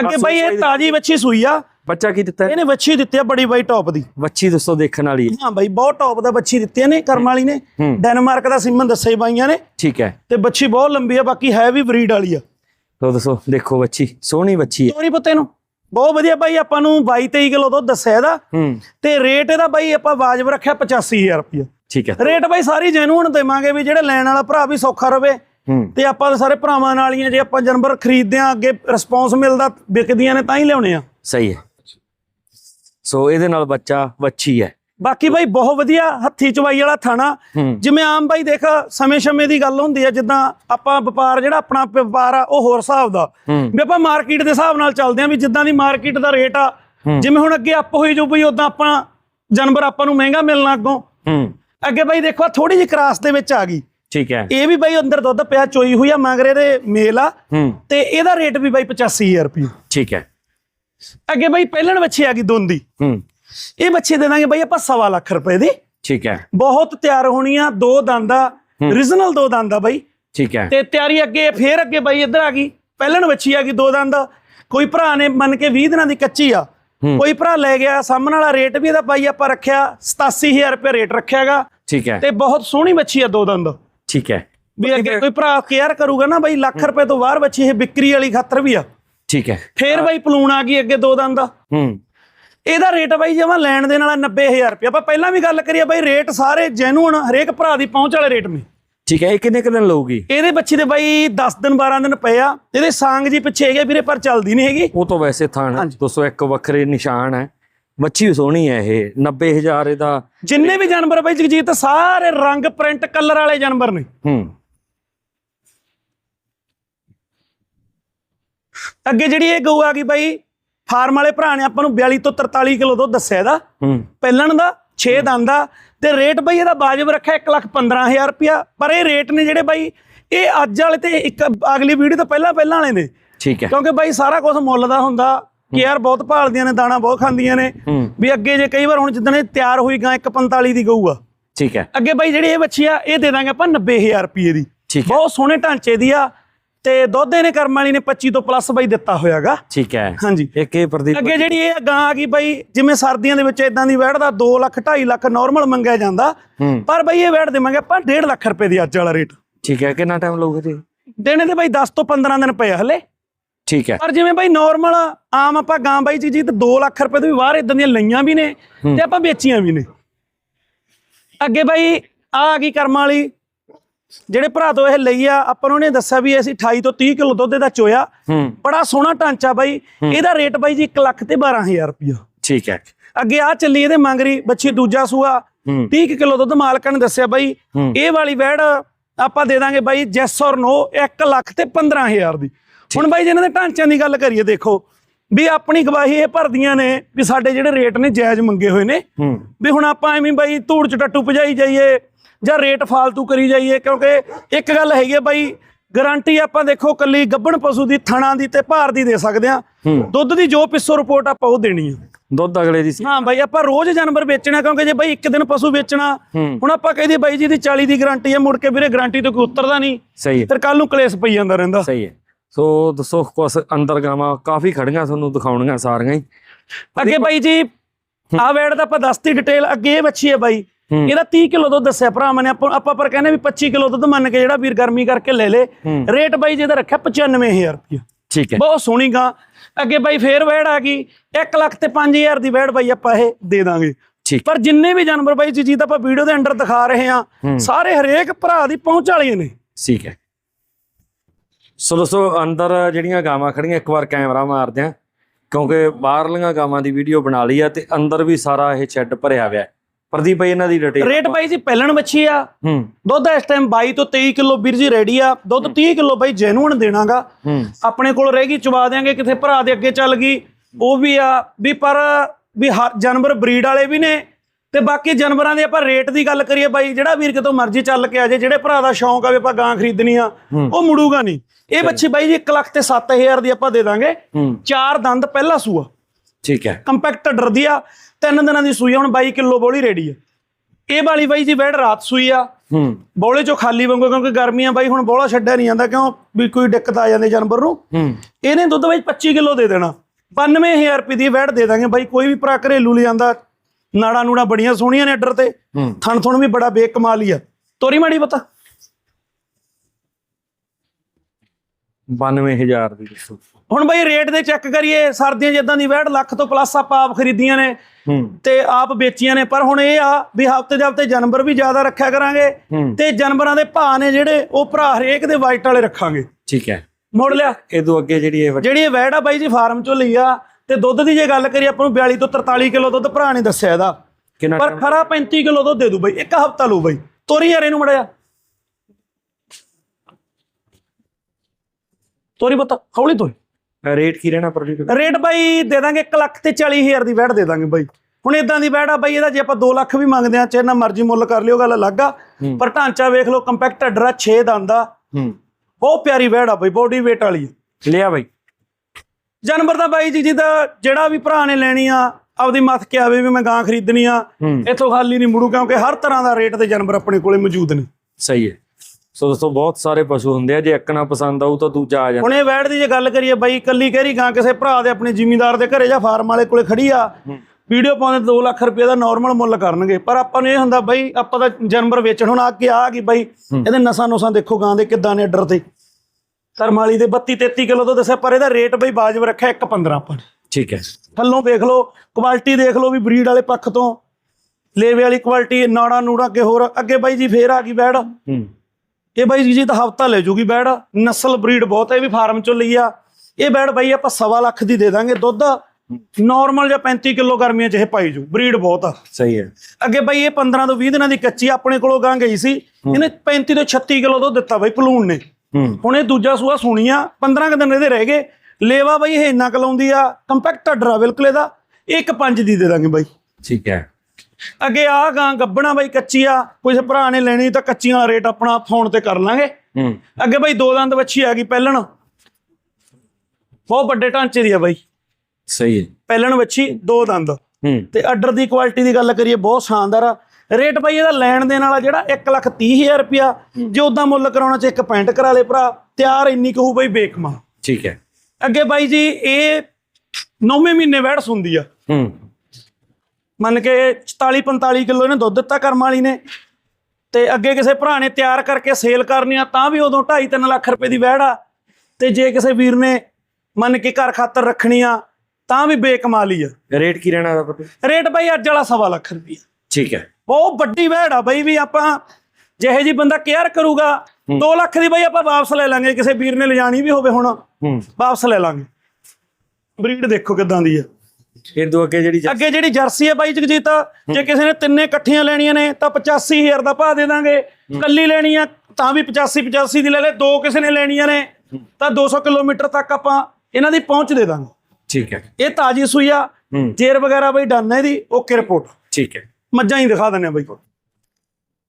ਅੱਗੇ ਬਾਈ ਇਹ ਤਾਜੀ ਵੱਛੀ ਸੂਈ ਆ। ਬੱਚਾ ਕੀ ਦਿੱਤਾ? ਇਹਨੇ ਵੱਛੀ ਦਿੱਤੀ ਆ ਬੜੀ ਬਾਈ ਟੌਪ ਦੀ। ਬੱਚੀ ਦੋਸਤੋ ਦੇਖਣ ਵਾਲੀ ਹੈ। ਹਾਂ ਬਾਈ ਬਹੁਤ ਟੌਪ ਦਾ ਵੱਛੀ ਦਿੱਤੀ ਨੇ ਕਰਮ ਵਾਲੀ ਨੇ। ਡੈਨਮਾਰਕ ਦਾ ਸਿਮਨ ਦੱਸੇ ਬਾਈਆਂ ਨੇ। ਠੀਕ ਹੈ। ਤੇ ਵੱਛੀ ਬਹੁਤ ਲੰਬੀ ਆ ਬਾਕੀ ਹੈ ਵੀ ਬਰੀਡ ਵਾਲੀ ਆ। ਲੋ ਦੋਸਤੋ ਦੇਖੋ ਬੱਚੀ ਸੋਹਣੀ ਬੱਚੀ ਹੈ। ਤੋਰੀ ਪੁੱਤੇ ਨੂੰ। ਬਹੁਤ ਵਧੀਆ ਬਾਈ ਆਪਾਂ ਨੂੰ 22 23 ਕਿਲੋ ਦੁੱਧ ਦੱਸਿਆ ਇਹਦਾ। ਹੂੰ। ਤੇ ਰੇਟ ਇਹਦਾ ਬਾਈ ਆਪਾਂ ਵਾਜਬ ਰੱਖਿਆ 85000 ਰੁਪਇਆ ਠੀਕ ਹੈ। ਰੇਟ ਬਾਈ ਸਾਰੀ ਜੈਨੂਨ ਦੇਵਾਂਗੇ ਵੀ ਜਿਹੜੇ ਲੈਣ ਵਾਲਾ ਭਰਾ ਵੀ ਸੌਖਾ ਰਵੇ। ਹੂੰ। ਤੇ ਆਪਾਂ ਸਾਰੇ ਭਰਾਵਾਂ ਨਾਲ ਹੀ ਜੇ ਆਪਾਂ ਜਾਨਵਰ ਖਰੀਦਦੇ ਆ ਅੱਗੇ ਰਿਸਪੌਂਸ ਮਿਲਦਾ ਵਿਕਦੀਆਂ ਨੇ ਤਾਂ ਹੀ ਲਿਆਉਣੇ ਆ। ਸਹੀ ਹੈ। ਸੋ ਇਹਦੇ ਨਾਲ ਬੱਚਾ ਵੱਛੀ ਹੈ। ਬਾਕੀ ਬਾਈ ਬਹੁਤ ਵਧੀਆ ਹੱਥੀ ਚਵਾਈ ਵਾਲਾ ਥਾਣਾ। ਜਿਵੇਂ ਆਮ ਬਾਈ ਦੇਖ ਸਮੇਂ-ਸਮੇਂ ਦੀ ਗੱਲ ਹੁੰਦੀ ਆ ਜਿੱਦਾਂ ਆਪਾਂ ਵਪਾਰ ਜਿਹੜਾ ਆਪਣਾ ਵਪਾਰ ਆ ਉਹ ਹੋਰ ਹਿਸਾਬ ਦਾ। ਵੀ ਆਪਾਂ ਮਾਰਕੀਟ ਦੇ ਹਿਸਾਬ ਨਾਲ ਚੱਲਦੇ ਆ ਵੀ ਜਿੱਦਾਂ ਦੀ ਮਾਰਕੀਟ ਦਾ ਰੇਟ ਆ। ਜਿਵੇਂ ਹੁਣ ਅੱਗੇ ਅੱਪ ਹੋਈ ਜੋ ਬਈ ਉਦਾਂ ਆਪਾਂ ਜਾਨਵਰ ਆਪਾਂ ਨੂੰ ਮਹਿੰਗਾ ਮਿਲਣਾ ਅੱਗੋਂ। ਅੱਗੇ ਬਾਈ ਦੇਖੋ ਥੋੜੀ ਜਿਹੀ ਕਰਾਸ ਦੇ ਵਿੱਚ ਆ ਗਈ। ਠੀਕ ਹੈ। ਇਹ ਵੀ ਬਾਈ ਅੰਦਰ ਦੁੱਧ ਪਿਆ ਚੋਈ ਹੋਈ ਆ ਮਗਰੇ ਦੇ ਮੇਲ ਆ। ਤੇ ਇਹਦਾ ਰੇਟ ਵੀ ਬਾਈ 85000 ਰੁਪਏ ਠੀਕ ਹੈ। ਅੱਗੇ ਬਾਈ ਪਹਿਲਣ ਬੱਚੀ ਆ ਗਈ ਦੋਂਦੀ ਹੂੰ। ਇਹ ਬੱਚੀ ਦੇ ਦਾਂਗੇ ਬਾਈ ਆਪਾਂ ਸਵਾ ਲੱਖ ਰੁਪਏ ਦੀ। ਠੀਕ ਹੈ। ਬਹੁਤ ਤਿਆਰ ਹੋਣੀ ਆ ਦੋ ਦੰਦਾ ਰੀਜਨਲ ਦੋ ਦੰਦਾ ਬਾਈ। ਠੀਕ ਹੈ। ਤੇ ਤਿਆਰੀ ਅੱਗੇ ਫੇਰ ਅੱਗੇ ਬਾਈ ਇੱਧਰ ਆ ਗਈ। ਪਹਿਲਣ ਬੱਚੀ ਆ ਗਈ ਦੋ ਦੰਦ। ਕੋਈ ਭਰਾ ਨੇ ਮੰਨ ਕੇ 20 ਦਿਨਾਂ ਦੀ ਕੱਚੀ ਆ। ਕੋਈ ਭਰਾ ਲੈ ਗਿਆ ਸਾਹਮਣ ਵਾਲਾ ਰੇਟ ਵੀ ਇਹਦਾ ਬਾਈ ਆਪਾਂ ਰੱਖਿਆ 87000 ਰੁਪਏ ਰੇਟ ਰੱਖਿਆਗਾ ਠੀਕ ਹੈ। ਤੇ ਬਹੁਤ ਸੋਹਣੀ ਬੱਚੀ ਆ ਦੋ ਦੰਦ। ਠੀਕ ਹੈ। ਵੀ ਅੱਗੇ ਕੋਈ ਭਰਾ ਕੇਅਰ ਕਰੂਗਾ ਨਾ ਬਾਈ ਲੱਖ ਰੁਪਏ ਤੋਂ ਬਾਹਰ ਬੱਚੀ ਇਹ ਵਿਕਰੀ ਵਾਲੀ ਖਾਤਰ ਵੀ ਆ। ਠੀਕ ਹੈ। ਫੇਰ ਬਾਈ ਪਲੂਣ ਆ ਗਈ ਅੱਗੇ ਦੋ ਦੰਦ। ਦਾ ਹੂੰ। ਇਹਦਾ ਰੇਟ ਬਾਈ ਜਮਾ ਲੈਣ ਦੇ ਨਾਲ 90000 ਰੁਪਏ ਆਪਾਂ ਪਹਿਲਾਂ ਵੀ ਗੱਲ ਕਰੀਏ ਬਾਈ ਰੇਟ ਸਾਰੇ ਜੈਨੂਨ ਹਰੇਕ ਭਰਾ ਦੀ ਪਹੁੰਚ ਵਾਲੇ ਰੇਟ ਨੇ। ਠੀਕ ਹੈ ਇਹ ਕਿੰਨੇ ਕੁ ਦਿਨ ਲਊਗੀ? ਇਹਦੇ ਬੱਚੇ ਦੇ ਬਾਈ 10 ਦਿਨ 12 ਦਿਨ ਪਏ ਆ। ਇਹਦੇ ਸਾਂਗ ਜੀ ਪਿੱਛੇ ਹੈਗੇ ਵੀਰੇ ਪਰ ਚੱਲਦੀ ਨਹੀਂ ਹੈਗੀ। ਉਹ ਤਾਂ ਵੈਸੇ ਥਾਣ ਦੋਸਤੋ ਇੱਕ ਵੱਖਰੇ ਨਿਸ਼ਾਨ ਹੈ। ਵੀ ਸੋਹਣੀ ਹੈ ਇਹ। 90000 ਇਹਦਾ ਜਿੰਨੇ ਵੀ ਜਾਨਵਰ ਬਾਈ ਜਗਜੀਤ ਸਾਰੇ ਰੰਗ ਪ੍ਰਿੰਟ ਕਲਰ ਵਾਲੇ ਜਾਨਵਰ ਨੇ। ਹੂੰ। ਅੱਗੇ ਜਿਹੜੀ ਇਹ ਗਊ ਆ ਗਈ ਬਾਈ ਫਾਰਮ ਵਾਲੇ ਭਰਾ ਨੇ ਆਪਾਂ ਨੂੰ 42 ਤੋਂ 43 ਕਿਲੋ ਦੁੱਧ ਦੱਸਿਆ ਇਹਦਾ। ਹੂੰ। ਪਹਿਲਣ ਦਾ 6 ਦੰਦ ਦਾ। ਤੇ ਰੇਟ ਬਾਈ ਇਹਦਾ ਵਾਜਬ ਰੱਖਿਆ 115000 ਰੁਪਿਆ ਪਰ ਇਹ ਰੇਟ ਨੇ ਜਿਹੜੇ ਬਾਈ ਇਹ ਅੱਜ ਵਾਲੇ ਤੇ ਇੱਕ ਅਗਲੀ ਵੀਡੀਓ ਤੋਂ ਪਹਿਲਾਂ ਪਹਿਲਾਂ ਵਾਲੇ ਨੇ। ਠੀਕ ਹੈ। ਕਿਉਂਕਿ ਬਾਈ ਸਾਰਾ ਕੁਝ ਮੁੱਲ ਦਾ ਹੁੰਦਾ। ਕਿ ਯਾਰ ਬਹੁਤ ਭਾਲਦੀਆਂ ਨੇ ਦਾਣਾ ਬਹੁਤ ਖਾਂਦੀਆਂ ਨੇ। ਵੀ ਅੱਗੇ ਜੇ ਕਈ ਵਾਰ ਹੁਣ ਜਿੱਦਣ ਇਹ ਤਿਆਰ ਹੋਈ ਗਾਂ 145 ਦੀ ਗਊ ਆ। ਠੀਕ ਹੈ। ਅੱਗੇ ਬਾਈ ਜਿਹੜੀ ਇਹ ਬੱਚੀ ਆ ਇਹ ਦੇ ਦਾਂਗੇ ਆਪਾਂ 90000 ਰੁਪਏ ਦੀ। ਬਹੁਤ ਸੋਹਣੇ ਢਾਂਚੇ ਦੀ ਆ। ਤੇ ਦੁੱਧ ਇਹਨੇ ਕਰਮ ਵਾਲੀ ਨੇ 25 ਤੋਂ ਪਲੱਸ ਬਾਈ ਦਿੱਤਾ ਹੋਇਆਗਾ। ਠੀਕ ਹੈ। ਹਾਂਜੀ। ਇੱਕ ਇਹ ਪ੍ਰਦੀਪ ਅੱਗੇ ਜਿਹੜੀ ਇਹ ਗਾਂ ਆ ਗਈ ਬਾਈ ਜਿਵੇਂ ਸਰਦੀਆਂ ਦੇ ਵਿੱਚ ਇਦਾਂ ਦੀ ਵੈੜ ਦਾ 2 ਲੱਖ 2.5 ਲੱਖ ਨਾਰਮਲ ਮੰਗਿਆ ਜਾਂਦਾ। ਪਰ ਬਾਈ ਇਹ ਵੈੜ ਦੇਵਾਂਗੇ ਆਪਾਂ 1.5 ਲੱਖ ਰੁਪਏ ਦੀ ਅੱਜ ਵਾਲਾ ਰੇਟ ਠੀਕ ਹੈ ਕਿੰਨਾ ਟਾਈਮ ਲਊਗਾ ਜੀ? ਦੇਣੇ ਤੇ ਬਾਈ 10 ਤੋਂ 15 ਦਿਨ ਪਏ ਹਲੇ। ਠੀਕ ਹੈ। ਪਰ ਜਿਵੇਂ ਬਾਈ ਨਾਰਮਲ ਆਮ ਆਪਾਂ ਗਾਂ ਬਾਈ ਜੀ ਜੀ ਤੇ 2 ਲੱਖ ਰੁਪਏ ਤੋਂ ਵੀ ਬਾਹਰ ਇਦਾਂ ਦੀਆਂ ਲਈਆਂ ਵੀ ਨੇ। ਤੇ ਆਪਾਂ ਵੇਚੀਆਂ ਵੀ ਨੇ। ਅੱਗੇ ਬਾਈ ਆ ਆ ਗਈ ਕਰਮਾਂ ਵਾਲੀ ਜਿਹੜੇ ਭਰਾ ਤੋਂ ਇਹ ਲਈ ਆ ਆਪਾਂ ਨੂੰ ਉਹਨੇ ਦੱਸਿਆ ਵੀ ਅਸੀਂ 28 ਤੋਂ 30 ਕਿਲੋ ਦੁੱਧ ਦਾ ਚੋਇਆ। ਬੜਾ ਸੋਹਣਾ ਢਾਂਚਾ ਬਾਈ। ਇਹਦਾ ਰੇਟ ਬਾਈ ਜੀ 1 ਲੱਖ ਤੇ 12000 ਰੁਪਇਆ। ਠੀਕ ਹੈ। ਅੱਗੇ ਆ ਚੱਲੀ ਇਹਦੇ ਮੰਗਰੀ ਬੱਚੀ ਦੂਜਾ ਸੂਆ। ਹੂੰ। 30 ਕਿਲੋ ਦੁੱਧ ਮਾਲਕਾਂ ਨੇ ਦੱਸਿਆ ਬਾਈ। ਇਹ ਵਾਲੀ ਵੈੜ ਆਪਾਂ ਦੇ ਦਾਂਗੇ ਬਾਈ ਜੈਸ ਔਰ ਨੋ 1 ਲੱਖ ਤੇ 15000 ਦੀ। ਹੁਣ ਬਾਈ ਜੀ ਇਹਨਾਂ ਦੇ ਢਾਂਚਿਆਂ ਦੀ ਗੱਲ ਕਰੀਏ ਦੇਖੋ ਵੀ ਆਪਣੀ ਗਵਾਹੀ ਇਹ ਭਰਦੀਆਂ ਨੇ ਵੀ ਸਾਡੇ ਜਿਹੜੇ ਰੇਟ ਨੇ ਜਾਇਜ਼ ਮੰਗੇ ਹੋਏ ਨੇ। ਵੀ ਹੁਣ ਆਪਾਂ ਐਵੇਂ ਬਾਈ ਧੂੜ ਚ ਟੱਟੂ ਭਜਾਈ ਜਾਈਏ ਜਾਂ ਰੇਟ ਫਾਲਤੂ ਕਰੀ ਜਾਈਏ ਕਿਉਂਕਿ ਇੱਕ ਗੱਲ ਹੈਗੀ ਹੈ ਬਾਈ ਗਾਰੰਟੀ ਆਪਾਂ ਦੇਖੋ ਕੱਲੀ ਗੱਭਣ ਪਸ਼ੂ ਦੀ ਥਣਾ ਦੀ ਤੇ ਭਾਰ ਦੀ ਦੇ ਸਕਦੇ ਆ। ਦੁੱਧ ਦੀ ਜੋ ਪਿੱਛੋਂ ਰਿਪੋਰਟ ਆਪਾਂ ਉਹ ਦੇਣੀ ਆ। ਦੁੱਧ ਅਗਲੇ ਦੀ ਸੀ। ਹਾਂ ਬਾਈ ਆਪਾਂ ਰੋਜ਼ ਜਾਨਵਰ ਵੇਚਣਾ ਕਿਉਂਕਿ ਜੇ ਬਾਈ ਇੱਕ ਦਿਨ ਪਸ਼ੂ ਵੇਚਣਾ। ਹੁਣ ਆਪਾਂ ਕਹਿੰਦੇ ਬਾਈ ਜੀ ਦੀ 40 ਦੀ ਗਾਰੰਟੀ ਹੈ ਮੁੜ ਕੇ ਵੀਰੇ ਗਾਰੰਟੀ ਤੋਂ ਕੋਈ ਉਤਰਦਾ ਨਹੀਂ। ਸਹੀ ਹੈ। ਫਿਰ ਕੱਲ ਨੂੰ ਕਲੇਸ਼ ਪਈ ਜਾਂਦਾ ਰਹਿੰਦਾ। ਸਹੀ ਹੈ। ਸੋ ਦੱਸੋ ਕੁਛ ਅੰਦਰ ਗਾਵਾਂ ਕਾਫੀ ਖੜੀਆਂ ਤੁਹਾਨੂੰ ਦਿਖਾਉਣੀਆਂ ਸਾਰੀਆਂ ਹੀ। ਅੱਗੇ ਬਾਈ ਜੀ ਆ ਵੇੜ ਦਾ ਆਪਾਂ ਦੱਸਤੀ ਡਿਟੇਲ ਅੱਗੇ ਇਹ ਬੱਚੀ ਹੈ ਬਾਈ। ਇਹਦਾ 30 ਕਿਲੋ ਦੁੱਧ ਦੱਸਿਆ ਭਰਾ ਮੈਨੇ ਆਪਾਂ ਆਪਾਂ ਪਰ ਕਹਿੰਦੇ ਵੀ 25 ਕਿਲੋ ਦੁੱਧ ਮੰਨ ਕੇ ਜਿਹੜਾ ਵੀਰ ਗਰਮੀ ਕਰਕੇ ਲੈ ਲੇ। ਰੇਟ ਬਾਈ ਜੀ ਇਹਦਾ ਰੱਖਿਆ 95000 ਰੁਪਇਆ। ਠੀਕ ਹੈ। ਬਹੁਤ ਸੋਹਣੀ ਗਾਂ। ਅੱਗੇ ਬਾਈ ਫੇਰ ਵੈੜ ਆ ਗਈ 1 ਲੱਖ ਤੇ 5000 ਦੀ ਵੈੜ ਬਾਈ ਆਪਾਂ ਇਹ ਦੇ ਦਾਂਗੇ। ਠੀਕ। ਪਰ ਜਿੰਨੇ ਵੀ ਜਾਨਵਰ ਬਾਈ ਜੀ ਜਿਹਦਾ ਆਪਾਂ ਵੀਡੀਓ ਦੇ ਅੰਡਰ ਦਿਖਾ ਰਹੇ ਹਾਂ ਹੂੰ। ਸਾਰੇ ਹਰੇਕ ਭਰਾ ਦੀ ਪਹੁੰਚ ਵਾਲੀਆਂ ਨੇ। ਠੀਕ ਹੈ। ਸੋ ਦੋਸਤੋ ਅੰਦਰ ਜਿਹੜੀਆਂ ਗਾਵਾਂ ਖੜੀਆਂ ਇੱਕ ਵਾਰ ਕੈਮਰਾ ਮਾਰਦੇ ਆ ਕਿਉਂਕਿ ਬਾਹਰਲੀਆਂ ਗਾਵਾਂ ਦੀ ਵੀਡੀਓ ਬਣਾ ਲਈ ਆ ਤੇ ਅੰਦਰ ਵੀ ਸਾਰਾ ਇਹ ਸ਼ੈੱਡ ਭਰਿਆ ਹੋਇਆ ਹੈ। ਪ੍ਰਦੀਪ ਭਾਈ ਇਹਨਾਂ ਦੀ ਡਿਟੇਲ ਰੇਟ ਬਾਈ ਜੀ ਪਹਿਲਣ ਵੱਛੀ ਆ। ਹੂੰ। ਦੁੱਧ ਇਸ ਟਾਈਮ 22 ਤੋਂ 23 ਕਿਲੋ ਵੀਰ ਜੀ ਰੈਡੀ ਆ। ਦੁੱਧ 30 ਕਿਲੋ ਬਾਈ ਜੈਨੂਨ ਦੇਣਾਗਾ। ਹੂੰ। ਆਪਣੇ ਕੋਲ ਰਹਿ ਗਈ ਚਵਾ ਦਿਆਂਗੇ ਕਿਥੇ ਭਰਾ ਦੇ ਅੱਗੇ ਚੱਲ ਗਈ। ਉਹ ਵੀ ਆ ਵੀ ਪਰ ਵੀ ਹਰ ਜਾਨਵਰ ਬਰੀਡ ਵਾਲੇ ਵੀ ਨੇ। ਤੇ ਬਾਕੀ ਜਾਨਵਰਾਂ ਦੇ ਆਪਾਂ ਰੇਟ ਦੀ ਗੱਲ ਕਰੀਏ ਬਾਈ ਜਿਹੜਾ ਵੀਰ ਕਿਤੋਂ ਮਰਜ਼ੀ ਚੱਲ ਕੇ ਆ ਜੇ ਜਿਹੜੇ ਭਰਾ ਦਾ ਸ਼ੌਂਕ ਆ ਵੀ ਆਪਾਂ ਗਾਂ ਖਰੀਦਣੀ ਆ। ਉਹ ਮੁੜੂਗਾ ਨਹੀਂ। ਇਹ ਬੱਚੀ ਬਾਈ ਜੀ 1 ਲੱਖ ਤੇ 7000 ਦੀ ਆਪਾਂ ਦੇ ਦਾਂਗੇ। ਚਾਰ ਦੰਦ ਪਹਿਲਾ ਸੂਆ। ਠੀਕ ਹੈ। ਕੰਪੈਕਟ ਡਰਦੀ ਆ। ਤਿੰਨ ਦਿਨਾਂ ਦੀ ਸੂਈ ਹੁਣ 22 ਕਿਲੋ ਬੋਲੀ ਰੈਡੀ ਆ। ਇਹ ਵਾਲੀ ਬਾਈ ਜੀ ਵੈੜ ਰਾਤ ਸੂਈ ਆ। ਹੂੰ। ਬੋਲੇ ਚੋਂ ਖਾਲੀ ਵਾਂਗੂ ਕਿਉਂਕਿ ਗਰਮੀਆਂ ਬਾਈ ਹੁਣ ਬੋਲਾ ਛੱਡਿਆ ਨਹੀਂ ਜਾਂਦਾ ਕਿਉਂ? ਵੀ ਕੋਈ ਦਿੱਕਤ ਆ ਜਾਂਦੀ ਜਾਨਵਰ ਨੂੰ। ਹੂੰ। ਇਹਨੇ ਦੁੱਧ ਵਿੱਚ 25 ਕਿਲੋ ਦੇ ਦੇਣਾ। 92000 ਰੁਪਏ ਦੀ ਵੈੜ ਦੇ ਦਾਂਗੇ। ਬਾਈ ਕੋਈ ਵੀ ਭਰਾ ਘਰੇਲੂ ਲੈ ਜਾਂਦਾ ਨਾੜਾ ਨੂੜਾ ਬੜੀਆਂ ਸੋਹਣੀਆਂ ਨੇ ਅੱਡਰ ਤੇ। ਹੂੰ। ਥਣ ਥਣ ਵੀ ਬੜਾ ਬੇਕਮਾਲ ਹੀ ਆ। ਤੋਰੀ ਮਾੜੀ ਪਤਾ 92000 ਦੀ ਦੱਸੋ। ਹੁਣ ਬਾਈ ਰੇਟ ਦੇ ਚੈੱਕ ਕਰੀਏ ਸਰਦੀਆਂ ਜਿੱਦਾਂ ਦੀ ਵੈੜ ਲੱਖ ਤੋਂ ਪਲੱਸ ਆਪਾਂ ਆਪ ਖਰੀਦੀਆਂ ਨੇ ਤੇ ਆਪ ਵੇਚੀਆਂ ਨੇ। ਪਰ ਹੁਣ ਇਹ ਆ ਵੀ ਹਫ਼ਤੇ ਦੇ ਹਫ਼ਤੇ ਜਾਨਵਰ ਵੀ ਜ਼ਿਆਦਾ ਰੱਖਿਆ ਕਰਾਂਗੇ ਤੇ ਜਾਨਵਰਾਂ ਦੇ ਭਾਅ ਨੇ ਜਿਹੜੇ ਉਹ ਭਰਾ ਹਰੇਕ ਦੇ ਵਾਈਟ ਵਾਲੇ ਰੱਖਾਂਗੇ। ਠੀਕ ਹੈ। ਮੋੜ ਲਿਆ। ਇਹ ਤੋਂ ਅੱਗੇ ਜਿਹੜੀ ਇਹ ਜਿਹੜੀ ਇਹ ਵੈੜ ਆ ਬਾਈ ਜੀ ਫਾਰਮ ਚੋਂ ਲਈ ਆ ਤੇ ਦੁੱਧ ਦੀ ਜੇ ਗੱਲ ਕਰੀਏ ਆਪਾਂ ਨੂੰ 42 ਤੋਂ 43 ਕਿਲੋ ਦੁੱਧ ਭਰਾ ਨੇ ਦੱਸਿਆ ਇਹਦਾ। ਪਰ ਖਰਾ 35 ਕਿਲੋ ਦੁੱਧ ਦੇ ਦੂ ਬਾਈ ਇੱਕ ਹਫਤਾ ਲਓ ਬਾਈ। ਤੋਰੀ ਯਾਰ ਇਹਨੂੰ ਮੜਿਆ। ਤੋਰੀ ਬਤਾ ਹੌਲੀ ਤੋਰੀ। ਰੇਟ ਕੀ ਰਹਿਣਾ ਪ੍ਰਦੀਪ ਰੇਟ ਬਾਈ ਦੇ ਦਾਂਗੇ 1 ਲੱਖ ਤੇ 40000 ਦੀ ਵੈੜ ਦੇ ਦਾਂਗੇ ਬਾਈ। ਹੁਣ ਇਦਾਂ ਦੀ ਆ ਬਾਈ ਇਹਦਾ ਜੇ ਆਪਾਂ 2 ਲੱਖ ਵੀ ਮੰਗਦੇ ਆ ਚਾਹੇ ਨਾ ਮਰਜ਼ੀ ਮੁੱਲ ਕਰ ਲਿਓ ਗੱਲ ਅਲੱਗ ਆ। ਪਰ ਢਾਂਚਾ ਵੇਖ ਲਓ ਕੰਪੈਕਟ ਅਡਰਾ 6 ਦੰਦ ਆ। ਬਹੁਤ ਪਿਆਰੀ ਵੈੜ ਆ ਬਾਈ ਬੋਡੀ weight ਵਾਲੀ। ਲਿਆ ਬਾਈ। ਜਾਨਵਰ ਦਾ ਬਾਈ ਜੀ ਜਿਹਦਾ ਜਿਹੜਾ ਵੀ ਭਰਾ ਨੇ ਲੈਣੀ ਆ ਆਪਦੀ ਮੱਥ ਕੇ ਆਵੇ ਵੀ ਮੈਂ ਗਾਂ ਖਰੀਦਣੀ ਆ ਇੱਥੋਂ ਖਾਲੀ ਨਹੀਂ ਮੁੜੂ ਕਿਉਂਕਿ ਹਰ ਤਰ੍ਹਾਂ ਦਾ ਰੇਟ ਦੇ ਜਾਨਵਰ ਆਪਣੇ ਕੋਲੇ ਮੌਜੂਦ ਨੇ। ਸਹੀ ਹੈ। ਸੋ ਦੋਸਤੋ ਬਹੁਤ ਸਾਰੇ ਪਸ਼ੂ ਹੁੰਦੇ ਆ ਜੇ ਇੱਕ ਨਾ ਪਸੰਦ ਆਊ ਤਾਂ ਦੂਜਾ ਆ ਜਾਂਦਾ। ਹੁਣ ਇਹ ਵੈੜ ਦੀ ਜੇ ਗੱਲ ਕਰੀਏ ਬਾਈ ਇਕੱਲੀ ਕਹਿਰੀ ਗਾਂ ਕਿਸੇ ਭਰਾ ਦੇ ਆਪਣੇ ਜ਼ਿਮੀਂਦਾਰ ਦੇ ਘਰੇ ਜਾਂ ਫਾਰਮ ਵਾਲੇ ਕੋਲੇ ਖੜੀ ਆ ਵੀਡੀਓ ਪਾਉਂਦੇ 2 ਲੱਖ ਰੁਪਏ ਦਾ ਨਾਰਮਲ ਮੁੱਲ ਕਰਨਗੇ। ਪਰ ਆਪਾਂ ਨੂੰ ਇਹ ਹੁੰਦਾ ਬਾਈ ਆਪਾਂ ਤਾਂ ਜਾਨਵਰ ਵੇਚਣ ਹੁਣ ਅੱਗੇ ਆ ਗਈ ਬਾਈ। ਇਹਦੇ ਨਸਾਂ ਨੁਸਾਂ ਦੇਖੋ ਗਾਂ ਦੇ ਕਿੱਦਾਂ ਨੇ ਅੱਡਰ ਤੇ। ਕਰਮਾਲੀ ਦੇ 32 33 ਕਿਲੋ ਤੋਂ ਦੱਸਿਆ ਪਰ ਇਹਦਾ ਰੇਟ ਬਈ ਬਾਜਬ ਰੱਖਿਆ 1.15 ਆਪਾਂ। ਠੀਕ ਹੈ। ਥੱਲੋਂ ਦੇਖ ਲਓ ਕੁਆਲਿਟੀ ਦੇਖ ਲਓ ਵੀ ਬਰੀਡ ਵਾਲੇ ਪੱਖ ਤੋਂ। ਲੇਵੇ ਵਾਲੀ ਕੁਆਲਿਟੀ ਨਾੜਾ ਨੂੜਾ ਅੱਗੇ ਹੋਰ ਅੱਗੇ ਬਾਈ ਜੀ ਫੇਰ ਆ ਗਈ ਬੈੜ ਹੂੰ। ਇਹ ਬਾਈ ਜੀ ਤਾਂ ਹਫਤਾ ਲੈ ਜੂਗੀ ਬੈੜ ਨਸਲ ਬਰੀਡ ਬਹੁਤ ਹੈ ਇਹ ਵੀ ਫਾਰਮ ਚੋਂ ਲਈ ਆ। ਇਹ ਬੈੜ ਬਾਈ ਆਪਾਂ ਸਵਾ ਲੱਖ ਦੀ ਦੇ ਦਾਂਗੇ ਦੁੱਧ। ਨਾਰਮਲ ਜਾਂ 35 ਕਿਲੋ ਗਰਮੀਆਂ ਚ ਇਹ ਪਾਈ ਜੂ ਬਰੀਡ ਬਹੁਤ ਆ। ਸਹੀ ਹੈ। ਅੱਗੇ ਬਾਈ ਇਹ 15 ਤੋਂ 20 ਦਿਨਾਂ ਦੀ ਕੱਚੀ ਆਪਣੇ ਕੋਲੋਂ ਗਾਂ ਗਈ ਸੀ ਇਹਨੇ 35 ਤੋਂ 36 ਕਿਲੋ ਦੁੱਧ ਦਿੱਤਾ ਬਾਈ ਪਲੂਣ ਨੇ। ਹੁਣ ਇਹ ਦੂਜਾ ਸੂਆ ਸੁਣੀਆ 15 ਕੁ ਦਿਨ ਇਹਦੇ ਰਹਿ ਗਏ। ਲੇਵਾ ਬਾਈ ਇਹ ਇੰਨਾ ਕਲਾਉਂਦੀ ਆ ਕੰਪੈਕਟ ਡਰਾ ਬਿਲਕੁਲ ਇਹਦਾ ਇੱਕ ਪੰਜ ਦੀ ਦੇ ਦਾਂਗੇ ਬਾਈ। ਠੀਕ ਹੈ। ਅੱਗੇ ਆ ਗਾਂ ਗੱਬਣਾ ਬਾਈ ਕੱਚੀ ਆ ਕੋਈ ਭਰਾ ਨੇ ਲੈਣੀ ਤਾਂ ਕੱਚੀਆਂ ਦਾ ਰੇਟ ਆਪਣਾ ਫੋਨ ਤੇ ਕਰ ਲਾਂਗੇ। ਹੂੰ। ਅੱਗੇ ਬਾਈ ਦੋ ਦੰਦ ਵੱਛੀ ਆ ਗਈ ਪਹਿਲਣ। ਬਹੁਤ ਵੱਡੇ ਢਾਂਚੇ ਦੀ ਆ ਬਾਈ। ਸਹੀ ਹੈ। ਪਹਿਲਣ ਵੱਛੀ ਦੋ ਦੰਦ। ਹੂੰ। ਤੇ ਆਰਡਰ ਦੀ ਕੁਆਲਿਟੀ ਦੀ ਗੱਲ ਕਰੀਏ ਬਹੁਤ ਸ਼ਾਨਦਾਰ ਆ। ਰੇਟ ਬਾਈ ਇਹਦਾ ਲੈਣ ਦੇਣ ਵਾਲਾ ਜਿਹੜਾ 1 ਲੱਖ 30 ਹਜ਼ਾਰ ਰੁਪਿਆ ਜੇ ਉਦਾਂ ਮੁੱਲ ਕਰਾਉਣਾ ਚ ਇੱਕ ਪੈਂਟ ਕਰਾ ਲੇ ਭਰਾ ਤਿਆਰ ਇੰਨੀ ਕਹੂ ਬਾਈ ਬੇਕਮਾ ਠੀਕ ਹੈ। ਅੱਗੇ ਬਾਈ ਜੀ ਇਹ ਨੌਵੇਂ ਮਹੀਨੇ ਵੈੜ ਸੁੰਦੀ ਆ। ਹੂੰ। ਮੰਨ ਕੇ 44 45 ਕਿਲੋ ਇਹਨੇ ਦੁੱਧ ਦਿੱਤਾ ਕਰਮ ਵਾਲੀ ਨੇ। ਤੇ ਅੱਗੇ ਕਿਸੇ ਭਰਾ ਨੇ ਤਿਆਰ ਕਰਕੇ ਸੇਲ ਕਰਨੀ ਆ ਤਾਂ ਵੀ ਉਦੋਂ 2.5 ਲੱਖ ਰੁਪਏ ਦੀ ਵਹਿੜ ਆ। ਤੇ ਜੇ ਕਿਸੇ ਵੀਰ ਨੇ ਮੰਨ ਕੇ ਘਰ ਖਾਤਰ ਰੱਖਣੀ ਆ ਤਾਂ ਵੀ ਬੇਕਮਾਲੀ ਆ। ਰੇਟ ਕੀ ਰਹਿਣਾ ਦਾ ਪਤਾ? ਰੇਟ ਬਾਈ ਅੱਜ ਵਾਲਾ ਸਵਾ ਲੱਖ ਰੁਪਏ ਠੀਕ ਹੈ। ਬਹੁਤ ਵੱਡੀ ਵਹਿੜ ਆ ਬਾਈ ਵੀ ਆਪਾਂ ਜਿਹੇ ਜੀ ਬੰਦਾ ਕੇਅਰ ਕਰੂਗਾ 2 ਲੱਖ ਦੀ ਬਾਈ ਆਪਾਂ ਵਾਪਸ ਲੈ ਲਾਂਗੇ ਕਿਸੇ ਵੀਰ ਨੇ ਲਿਜਾਣੀ ਵੀ ਹੋਵੇ ਹੁਣ ਵਾਪਸ ਲੈ ਲਾਂਗੇ। ਬਰੀਡ ਦੇਖੋ ਕਿਦਾਂ ਦੀ ਆ। ਇਹ ਤੋਂ ਅੱਗੇ ਜਿਹੜੀ ਅੱਗੇ ਜਿਹੜੀ ਜਰਸੀ ਹੈ ਬਾਈ ਜਗਜੀਤ ਜੇ ਕਿਸੇ ਨੇ ਤਿੰਨੇ ਇਕੱਠੀਆਂ ਲੈਣੀਆਂ ਨੇ ਤਾਂ 85000 ਦਾ ਭਾਅ ਦੇ ਦਾਂਗੇ। ਕੱਲੀ ਲੈਣੀ ਆ ਤਾਂ ਵੀ 85 85 ਦੀ ਲੈ ਲੈ ਦੋ ਕਿਸੇ ਨੇ ਲੈਣੀਆਂ ਨੇ ਤਾਂ 200 ਕਿਲੋਮੀਟਰ ਤੱਕ ਆਪਾਂ ਇਹਨਾਂ ਦੀ ਪਹੁੰਚ ਦੇ ਦਾਂਗੇ। ਠੀਕ ਹੈ। ਇਹ ਤਾਜੀ ਸੂਈ ਆ ਜੇਰ ਵਗੈਰਾ ਬਈ ਡਨ ਹੈ ਇਹਦੀ ਓਕੇ ਰਿਪੋਰਟ। ਠੀਕ ਹੈ। ਮੱਝਾਂ ਹੀ ਦਿਖਾ ਦਿੰਦੇ ਆ ਬਾਈ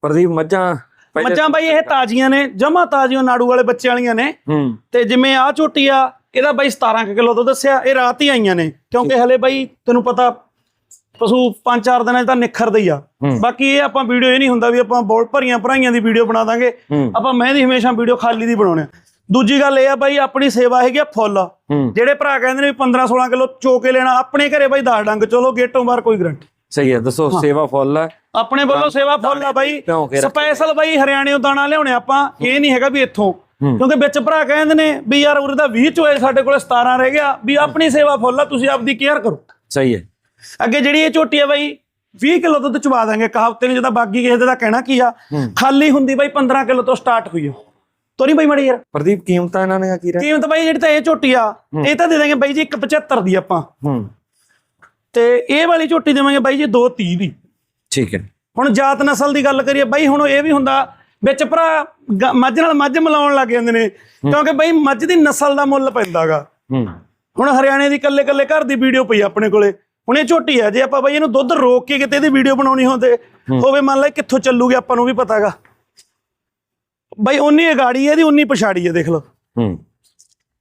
ਪ੍ਰਦੀਪ ਮੱਝਾਂ ਮੱਝਾਂ ਬਾਈ ਇਹ ਤਾਜ਼ੀਆਂ ਨੇ ਜਮਾ ਤਾਜ਼ੀਆਂ ਨਾੜੂ ਵਾਲੇ ਬੱਚੇ ਵਾਲੀਆਂ ਨੇ। ਤੇ ਜਿਵੇਂ ਆ ਝੋਟੀ ਆ ਇਹਦਾ ਬਾਈ 17 ਕਿਲੋ ਤੋਂ ਦੱਸਿਆ ਇਹ ਰਾਤ ਹੀ ਆਈਆਂ ਨੇ ਕਿਉਂਕਿ ਹਲੇ ਬਾਈ ਤੈਨੂੰ ਪਤਾ ਪਸ਼ੂ 5-4 ਦਿਨਾਂ 'ਚ ਤਾਂ ਨਿਖਰਦੇ ਹੀ ਆ। ਬਾਕੀ ਇਹ ਆਪਾਂ ਵੀਡੀਓ ਇਹ ਨਹੀਂ ਹੁੰਦਾ ਵੀ ਆਪਾਂ ਬੋਲ ਭਰੀਆਂ ਭਰਾਈਆਂ ਦੀ ਵੀਡੀਓ ਬਣਾ ਦਾਂਗੇ। ਆਪਾਂ ਮੈਂ ਦੀ ਹਮੇਸ਼ਾ ਵੀਡੀਓ ਖਾਲੀ ਦੀ ਬਣਾਉਣੇ ਆ। ਦੂਜੀ ਗੱਲ ਇਹ ਆ ਬਾਈ ਆਪਣੀ ਸੇਵਾ ਹੈਗੀ ਆ ਫੁੱਲ। ਜਿਹੜੇ ਭਰਾ ਕਹਿੰਦੇ ਨੇ ਵੀ 15-16 ਕਿਲੋ ਚੋ ਕੇ ਲੈਣਾ ਆਪਣੇ ਘਰੇ ਬਾਈ 10 ਡੰਗ ਚਲੋ ਗੇਟੋਂ ਬਾਹਰ ਕੋਈ ਗਰੰਟੀ ਸਹੀ ਹੈ ਦੱਸੋ ਸੇਵਾ ਫੁੱਲ ਹੈ। ਆਪਣੇ ਵੱਲੋਂ ਸੇਵਾ ਫੁੱਲ ਆ ਬਾਈ। ਸਪੈਸ਼ਲ ਬਾਈ ਹਰਿਆਣਿਓਂ ਦਾਣਾ ਲਿਆਉਣੇ ਆਪਾਂ। ਇਹ ਨਹੀਂ ਹੈਗਾ ਵੀ ਇੱਥੋਂ। ਕਿਉਂਕਿ ਵਿੱਚ ਭਰਾ ਕਹਿੰਦੇ ਨੇ ਵੀ ਯਾਰ ਉਰੇ ਦਾ 20 ਚੋਏ ਸਾਡੇ ਕੋਲੇ 17 ਰਹਿ ਗਿਆ ਵੀ ਆਪਣੀ ਸੇਵਾ ਫੁੱਲ ਆ ਤੁਸੀਂ ਆਪਦੀ ਕੇਅਰ ਕਰੋ। ਸਹੀ ਹੈ। ਅੱਗੇ ਜਿਹੜੀ ਇਹ ਝੋਟੀ ਆ ਬਾਈ 20 ਕਿਲੋ ਦੁੱਧ ਚਵਾ ਦਾਂਗੇ ਇੱਕ ਹਫ਼ਤੇ ਨੂੰ ਜਦੋਂ ਬਾਕੀ ਕਿਸੇ ਦਾ ਕਹਿਣਾ ਕੀ ਆ। ਖਾਲੀ ਹੁੰਦੀ ਬਾਈ 15 ਕਿਲੋ ਤੋਂ ਸਟਾਰਟ ਹੋਈ ਆ। ਤੋਰੀ ਬਾਈ ਮੜੀ ਯਾਰ। ਪ੍ਰਦੀਪ ਕੀਮਤਾਂ ਇਹਨਾਂ ਨੇ ਕੀ ਰਹਿ? ਕੀਮਤ ਬਾਈ ਜਿਹੜੀ ਤਾਂ ਇਹ ਝੋਟੀ ਆ ਇਹ ਤਾਂ ਦੇ ਦਾਂਗੇ ਬਾਈ ਜੀ 175 ਦੀ ਆਪਾਂ। ਹੂੰ। ਤੇ ਇਹ ਵਾਲੀ ਝੋਟੀ ਦੇਵਾਂਗੇ ਬਾਈ ਜੀ 230 ਦੀ। ਠੀਕ ਹੈ। ਹੁਣ ਜਾਤ ਨਸਲ ਦੀ ਗੱਲ ਕਰੀਏ ਬਾਈ ਹੁਣ ਇਹ ਵੀ ਹੁੰਦਾ ਵਿੱਚ ਭਰਾ ਮੱਝ ਨਾਲ ਮੱਝ ਮਿਲਾਉਣ ਲੱਗ ਜਾਂਦੇ ਨੇ। ਕਿਉਂਕਿ ਬਾਈ ਮੱਝ ਦੀ ਨਸਲ ਦਾ ਮੁੱਲ ਪੈਂਦਾਗਾ। ਹੂੰ। ਹੁਣ ਹਰਿਆਣੇ ਦੀ ਕੱਲੇ ਕੱਲੇ ਘਰ ਦੀ ਵੀਡੀਓ ਪਈ ਆਪਣੇ ਕੋਲੇ। ਹੁਣ ਇਹ ਝੋਟੀ ਆ ਜੇ ਆਪਾਂ ਬਾਈ ਇਹਨੂੰ ਦੁੱਧ ਰੋਕ ਕੇ ਕਿਤੇ ਇਹਦੀ ਵੀਡੀਓ ਬਣਾਉਣੀ ਹੁੰਦੇ ਹੋਵੇ ਮੰਨ ਲੈ ਕਿੱਥੋਂ ਚੱਲੂਗੀ ਆਪਾਂ ਨੂੰ ਵੀ ਪਤਾਗਾ। ਬਾਈ ਉਨੀ ਅਗਾੜੀ ਹੈ ਇਹਦੀ ਉਨੀ ਪਛਾੜੀ ਹੈ ਦੇਖ ਲਓ। ਹੂੰ।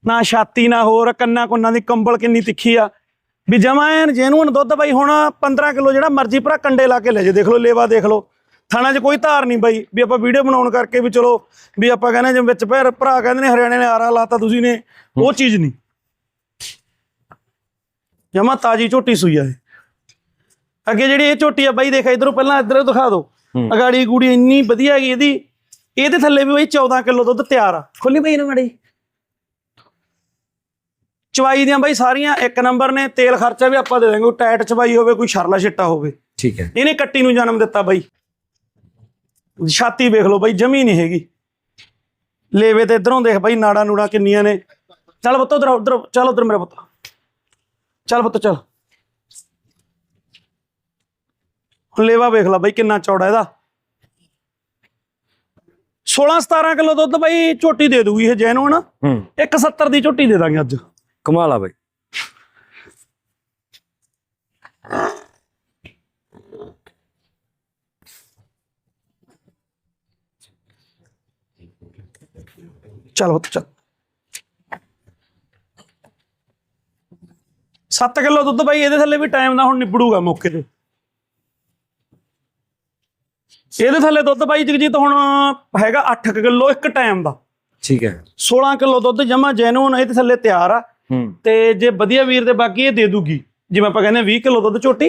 ਨਾ ਛਾਤੀ ਨਾ ਹੋਰ ਕੰਨਾਂ ਕੁੰਨਾਂ ਦੀ ਕੰਬਲ ਕਿੰਨੀ ਤਿੱਖੀ ਆ। ਵੀ ਜਮਾ ਐਨ ਜੈਨੂਨ ਦੁੱਧ ਬਾਈ ਹੁਣ 15 ਕਿਲੋ ਜਿਹੜਾ ਮਰਜ਼ੀ ਭਰਾ ਕੰਡੇ ਲਾ ਕੇ ਲੈ ਜੇ ਦੇਖ ਲਓ ਲੇਵਾ ਦੇਖ ਲਓ। ਥਾਣਾ 'ਚ ਕੋਈ ਧਾਰ ਨਹੀਂ ਬਾਈ ਵੀ ਆਪਾਂ ਵੀਡੀਓ ਬਣਾਉਣ ਕਰਕੇ ਵੀ ਚਲੋ ਵੀ ਆਪਾਂ ਕਹਿੰਦੇ ਜਿਵੇਂ ਵਿੱਚ ਭੈਰ ਭਰਾ ਕਹਿੰਦੇ ਨੇ ਹਰਿਆਣੇ ਨੇ ਆਰਾ ਲਾਤਾ ਤੁਸੀਂ ਨੇ ਉਹ ਚੀਜ਼ ਨਹੀਂ। ਜਮਾ ਤਾਜੀ ਝੋਟੀ ਸੂਈ ਆ ਇਹ। ਅੱਗੇ ਜਿਹੜੀ ਇਹ ਝੋਟੀ ਆ ਬਾਈ ਦੇਖ ਇਧਰੋਂ ਪਹਿਲਾਂ ਇਧਰੋਂ ਦਿਖਾ ਦਿਓ। ਹੂੰ। ਅਗਾੜੀ ਗੂੜੀ ਇੰਨੀ ਵਧੀਆ ਹੈਗੀ ਇਹਦੀ ਇਹਦੇ ਥੱਲੇ ਵੀ ਬਾਈ 14 ਕਿਲੋ ਦੁੱਧ ਤਿਆਰ ਆ। ਖੋਲੀ ਬਾਈ ਇਹਨੂੰ ਮੜੀ। ਚਵਾਈ ਦੀਆਂ ਬਾਈ ਸਾਰੀਆਂ ਇੱਕ ਨੰਬਰ ਨੇ ਤੇਲ ਖਰਚਾ ਵੀ ਆਪਾਂ ਦੇ ਦਾਂਗੇ ਕੋਈ ਟਾਇਟ ਚਵਾਈ ਹੋਵੇ ਕੋਈ ਸ਼ਰਲਾ ਛਿੱਟਾ ਹੋਵੇ। ਠੀਕ ਹੈ। ਇਹਨੇ ਕੱਟੀ ਨੂੰ ਜਨਮ ਦਿੱਤਾ ਬਾਈ। ਛਾਤੀ ਵੇਖ ਲਓ ਬਾਈ ਜਮੀ ਨਹੀਂ ਹੈਗੀ। ਲੇਵੇ ਤੇ ਇਧਰੋਂ ਦੇਖ ਬਾਈ ਨਾੜਾ ਨੂੜਾ ਕਿੰਨੀਆਂ ਨੇ। ਚੱਲ ਪੁੱਤ ਉਧਰ ਉਧਰ ਚੱਲ ਉਧਰ ਮੇਰਾ ਪੁੱਤ। ਚੱਲ ਪੁੱਤ ਚੱਲ। ਹੁਣ ਲੇਵਾ ਵੇਖ ਲਾ ਬਾਈ ਕਿੰਨਾ ਚੌੜਾ ਇਹਦਾ। 16 17 ਕਿਲੋ ਦੁੱਧ ਬਾਈ ਝੋਟੀ ਦੇ ਦੂਗੀ ਇਹ ਜੈਨੂਨ ਹੂੰ। 170 ਦੀ ਝੋਟੀ ਦੇ ਦਾਂਗੇ ਅੱਜ। ਕਮਾਲ ਆ ਬਾਈ। ਚੱਲ ਚੱਲ। 7 ਕਿਲੋ ਦੁੱਧ ਬਾਈ ਇਹਦੇ ਥੱਲੇ ਵੀ ਟਾਈਮ ਨਾਲ ਹੁਣ ਨਿਬੜੂਗਾ ਮੌਕੇ ਤੇ। ਇਹਦੇ ਥੱਲੇ ਦੁੱਧ ਬਾਈ ਜਗਜੀਤ ਹੁਣ ਹੈਗਾ 8 ਕਿਲੋ ਇੱਕ ਟਾਈਮ ਦਾ। ਠੀਕ ਹੈ। 16 ਕਿਲੋ ਦੁੱਧ ਜਮਾ ਜੈਨੂਨ ਇਹਦੇ ਥੱਲੇ ਤਿਆਰ ਆ। ਤੇ ਜੇ ਵਧੀਆ ਵੀਰ ਦੇ ਬਾਕੀ ਇਹ ਦੇ ਦੂਗੀ ਜਿਵੇਂ ਆਪਾਂ ਕਹਿੰਦੇ 20 ਕਿਲੋ ਦੁੱਧ ਝੋਟੀ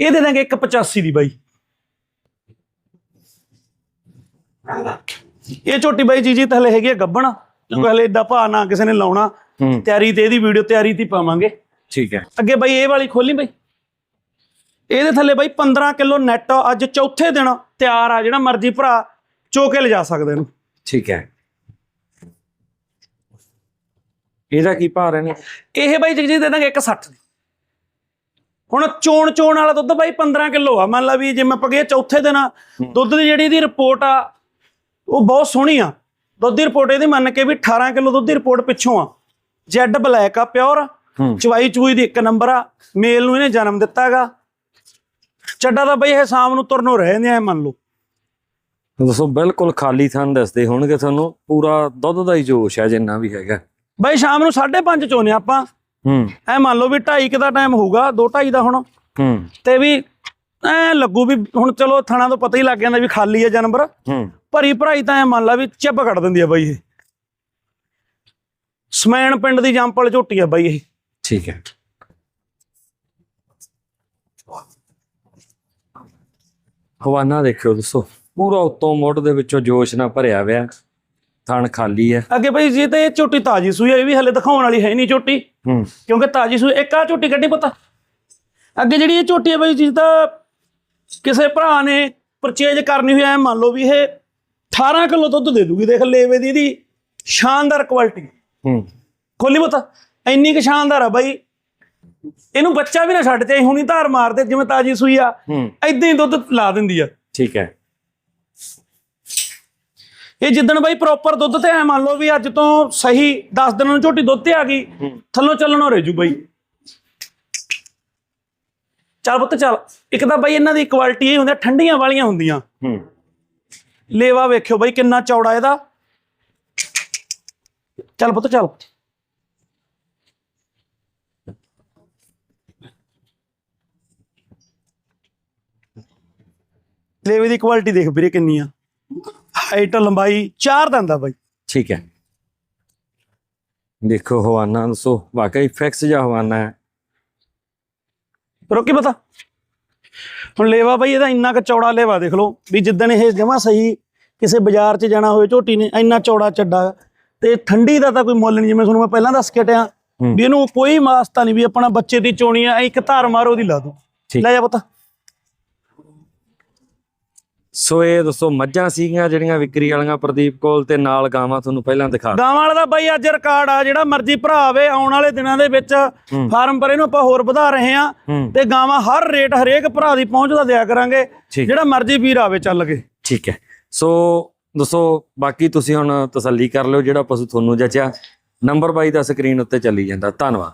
ਇਹ ਦੇ ਦਾਂਗੇ 185 ਦੀ ਬਾਈ। ਇਹ ਝੋਟੀ ਬਾਈ ਜੀ ਜੀ ਤਾਂ ਹਲੇ ਹੈਗੀ ਆ ਗੱਬਣ। ਕਿਉਂਕਿ ਹਲੇ ਏਡਾ ਭਾਅ ਨਾ ਕਿਸੇ ਨੇ ਲਾਉਣਾ। ਹੂੰ। ਤਿਆਰੀ ਤੇ ਇਹਦੀ ਵੀਡੀਓ ਤਿਆਰੀ ਤੇ ਹੀ ਪਾਵਾਂਗੇ। ਠੀਕ ਹੈ। ਅੱਗੇ ਬਾਈ ਇਹ ਵਾਲੀ ਖੋਲੀ ਬਾਈ। ਇਹਦੇ ਥੱਲੇ ਬਾਈ 15 ਕਿਲੋ ਨੈਟ ਅੱਜ ਚੌਥੇ ਦਿਨ ਤਿਆਰ ਆ ਜਿਹੜਾ ਮਰਜ਼ੀ ਭਰਾ ਚੋ ਕੇ ਲਿਜਾ ਸਕਦੇ ਇਹਨੂੰ। ਠੀਕ ਹੈ। ਇਹਦਾ ਕੀ ਭਾਅ ਰਹਿਣੇ? ਇਹ ਬਾਈ ਜਗਜੀਤ ਦੇ ਦਾਂਗੇ 160 ਦੀ ਹੁਣ ਚੋਣ ਚੋਣ ਵਾਲਾ ਦੁੱਧ ਬਾਈ 15 ਕਿਲੋ ਆ। ਮੰਨ ਲਾ ਵੀ ਜਿਵੇਂ ਆਪਾਂ ਕਹੀਏ ਚੌਥੇ ਦਿਨ ਦੁੱਧ ਦੀ ਜਿਹੜੀ ਇਹਦੀ ਰਿਪੋਰਟ ਆ ਉਹ ਬਹੁਤ ਸੋਹਣੀ ਆ। ਦੁੱਧ ਦੀ ਰਿਪੋਰਟ ਇਹਦੀ ਮੰਨ ਕੇ ਵੀ 18 ਕਿਲੋ ਦੁੱਧ ਦੀ ਰਿਪੋਰਟ ਪਿੱਛੋਂ ਆ। ਜੈਡ ਬਲੈਕ ਆ ਪਿਓਰ ਚਵਾਈ ਚੂਈ ਦੀ ਇੱਕ ਨੰਬਰ ਆ। ਮੇਲ ਨੂੰ ਇਹਨੇ ਜਨਮ ਦਿੱਤਾ ਹੈਗਾ ਚੱਡਾ ਤਾਂ ਬਈ ਇਹ ਸ਼ਾਮ ਨੂੰ ਤੁਰਨੋਂ ਰਹਿ ਜਾਂਦੇ ਆ ਮੰਨ ਲਓ। ਦੱਸੋ ਬਿਲਕੁਲ ਖਾਲੀ ਥਾਂ ਦੱਸਦੇ ਹੋਣਗੇ ਤੁਹਾਨੂੰ। ਪੂਰਾ ਦੁੱਧ ਦਾ ਹੀ ਜੋਸ਼ ਹੈ ਜਿੰਨਾ ਵੀ ਹੈਗਾ। ਬਈ ਸ਼ਾਮ ਨੂੰ 5:30 ਚੋਨੇ ਆਪਾਂ। ਹੂੰ। ਐ ਮੰਨ ਲਓ ਵੀ 2:30 ਦਾ ਟਾਈਮ ਹੋਊਗਾ 2:30 ਦਾ ਹੁਣ। ਹੂੰ। ਤੇ ਵੀ ਐ ਲੱਗੂ ਵੀ ਹੁਣ ਚਲੋ ਥਣਾ ਤੋਂ ਪਤਾ ਹੀ ਲੱਗ ਜਾਂਦਾ ਵੀ ਖਾਲੀ ਹੈ ਜਾਨਵਰ। ਹੂੰ। ਭਰੀ ਭਰਾਈ ਤਾਂ ਐ ਮੰਨ ਲਾ ਵੀ ਚਿੱਬ ਕੱਢ ਦਿੰਦੀ ਆ ਬਾਈ ਇਹ। ਸਮੈਣ ਪਿੰਡ ਦੀ ਜੰਪਲ ਝੋਟੀ ਆ ਬਾਈ ਇਹ। ਠੀਕ ਹੈ। ਹਵਾਨਾ ਦੇਖਿਓ ਦੱਸੋ ਪੂਰਾ ਉੱਤੋਂ ਮੁੱਢ ਦੇ ਵਿੱਚੋਂ ਜੋਸ਼ ਨਾਲ ਭਰਿਆ ਹੋਇਆ ਥਣ ਖਾਲੀ ਹੈ। ਅੱਗੇ ਬਾਈ ਜੀ ਤੇ ਇਹ ਝੋਟੀ ਤਾਜੀ ਸੂਈ ਹੈ ਇਹ ਵੀ ਹਲੇ ਦਿਖਾਉਣ ਵਾਲੀ ਹੈ ਨਹੀਂ ਝੋਟੀ। ਹੂੰ। ਕਿਉਂਕਿ ਤਾਜੀ ਸੂਈ ਇੱਕ ਆ ਝੋਟੀ ਕੱਢੀ ਪਤਾ। ਅੱਗੇ ਜਿਹੜੀ ਇਹ ਝੋਟੀ ਹੈ ਬਾਈ ਜੀ ਤਾਂ ਕਿਸੇ ਭਰਾ ਨੇ ਪਰਚੇਜ ਕਰਨੀ ਹੋਈ ਐ ਮੰਨ ਲਓ ਵੀ ਇਹ 18 ਕਿਲੋ ਦੁੱਧ ਦੇ ਦੂਗੀ। ਦੇਖ ਲੇਵੇ ਦੀ ਇਹਦੀ ਸ਼ਾਨਦਾਰ ਕੁਆਲਿਟੀ ਹੂੰ। ਖੋਲੀ ਪਤਾ ਇੰਨੀ ਕਿ ਸ਼ਾਨਦਾਰ ਆ ਬਾਈ। ਇਹਨੂੰ ਬੱਚਾ ਵੀ ਨਾ ਛੱਡ ਤੇ ਹੁਣੀ ਧਾਰ ਮਾਰਦੇ ਜਿਵੇਂ ਤਾਜੀ ਸੂਈ ਆ ਐਦਾਂ ਹੀ ਦੁੱਧ ਲਾ ਦਿੰਦੀ ਆ। ਠੀਕ ਹੈ। ਇਹ ਜਿੱਦਣ ਬਾਈ ਪ੍ਰੋਪਰ ਦੁੱਧ ਤੇ ਐ ਮੰਨ ਲਓ ਵੀ ਅੱਜ ਤੋਂ ਸਹੀ 10 ਦਿਨਾਂ ਨੂੰ ਝੋਟੀ ਦੁੱਧ ਤੇ ਆ ਗਈ ਥੱਲੋਂ ਚੱਲਣੋਂ ਰਹਿ ਜੂ ਬਾਈ। ਚੱਲ ਪੁੱਤ ਚੱਲ। ਇੱਕ ਤਾਂ ਬਾਈ ਇਹਨਾਂ ਦੀ ਕੁਆਲਿਟੀ ਇਹ ਹੁੰਦੀ ਠੰਡੀਆਂ ਵਾਲੀਆਂ ਹੁੰਦੀਆਂ। ਹੂੰ। ਲੇਵਾ ਵੇਖਿਓ ਬਾਈ ਕਿੰਨਾ ਚੌੜਾ ਇਹਦਾ। ਚੱਲ ਪੁੱਤ ਚੱਲ। ਲੇਵੇ ਦੀ ਕੁਆਲਿਟੀ ਦੇਖ ਵੀਰੇ ਕਿੰਨੀ ਆ ਹਾਈਟ ਲੰਬਾਈ ਚਾਰ ਦੰਦ ਆ ਬਾਈ। ਠੀਕ ਹੈ। ਦੇਖੋ ਹਵਾਨਾ ਦੱਸੋ ਵਾਕਈ ਫਿਕਸ ਜਿਹਾ ਹਵਾਨਾ ਹੈ। ਪਰ ਉਹ ਕੀ ਪਤਾ ਹੁਣ ਲੇਵਾ ਬਾਈ ਇਹਦਾ ਇੰਨਾ ਕੁ ਚੌੜਾ ਲੇਵਾ ਦੇਖ ਲਓ ਵੀ ਜਿੱਦਣ ਇਹ ਜਮਾ ਸਹੀ ਕਿਸੇ ਬਾਜ਼ਾਰ 'ਚ ਜਾਣਾ ਹੋਵੇ ਝੋਟੀ ਨੇ ਇੰਨਾ ਚੌੜਾ ਚੱਡਾ ਤੇ ਠੰਡੀ ਦਾ ਤਾਂ ਕੋਈ ਮੁੱਲ ਨਹੀਂ ਜਿਵੇਂ ਤੁਹਾਨੂੰ ਮੈਂ ਪਹਿਲਾਂ ਦੱਸ ਕੇ ਹਟਿਆ ਹੂੰ। ਵੀ ਇਹਨੂੰ ਕੋਈ ਮਾਸਤਾ ਨਹੀਂ ਵੀ ਆਪਣਾ ਬੱਚੇ ਦੀ ਚੋਣੀ ਆ ਇੱਕ ਧਾਰ ਮਾਰੋ ਉਹਦੀ ਲਾ ਦੋ। ਲੈ ਜਾ ਪੁੱਤ ਸੋ ਇਹ ਦੱਸੋ ਮੱਝਾਂ ਸੀਗੀਆਂ ਜਿਹੜੀਆਂ ਵਿਕਰੀ ਵਾਲੀਆਂ ਪ੍ਰਦੀਪ ਕੋਲ ਤੇ ਨਾਲ ਗਾਵਾਂ ਤੁਹਾਨੂੰ ਪਹਿਲਾਂ ਦਿਖਾ ਗਾਵਾਂ ਵਾਲਾ ਦਾ ਬਾਈ ਅੱਜ ਰਿਕਾਰਡ ਆ ਜਿਹੜਾ ਮਰਜ਼ੀ ਭਰਾ ਆਵੇ ਆਉਣ ਵਾਲੇ ਦਿਨਾਂ ਦੇ ਵਿੱਚ। ਫਾਰਮ ਪਰ ਇਹਨੂੰ ਆਪਾਂ ਹੋਰ ਵਧਾ ਰਹੇ ਆ ਹੂੰ। ਤੇ ਗਾਵਾਂ ਹਰ ਰੇਟ ਹਰੇਕ ਭਰਾ ਦੀ ਪਹੁੰਚ ਦਾ ਦਿਆ ਕਰਾਂਗੇ ਜਿਹੜਾ ਮਰਜ਼ੀ ਵੀਰ ਆਵੇ ਚੱਲ ਕੇ। ਠੀਕ ਹੈ। ਸੋ ਦੱਸੋ ਬਾਕੀ ਤੁਸੀਂ ਹੁਣ ਤਸੱਲੀ ਕਰ ਲਿਓ ਜਿਹੜਾ ਪਸ਼ੂ ਤੁਹਾਨੂੰ ਜਚਿਆ ਨੰਬਰ ਬਾਈ ਦਾ ਸਕਰੀਨ ਉੱਤੇ ਚੱਲੀ ਜਾਂਦਾ। ਧੰਨਵਾਦ।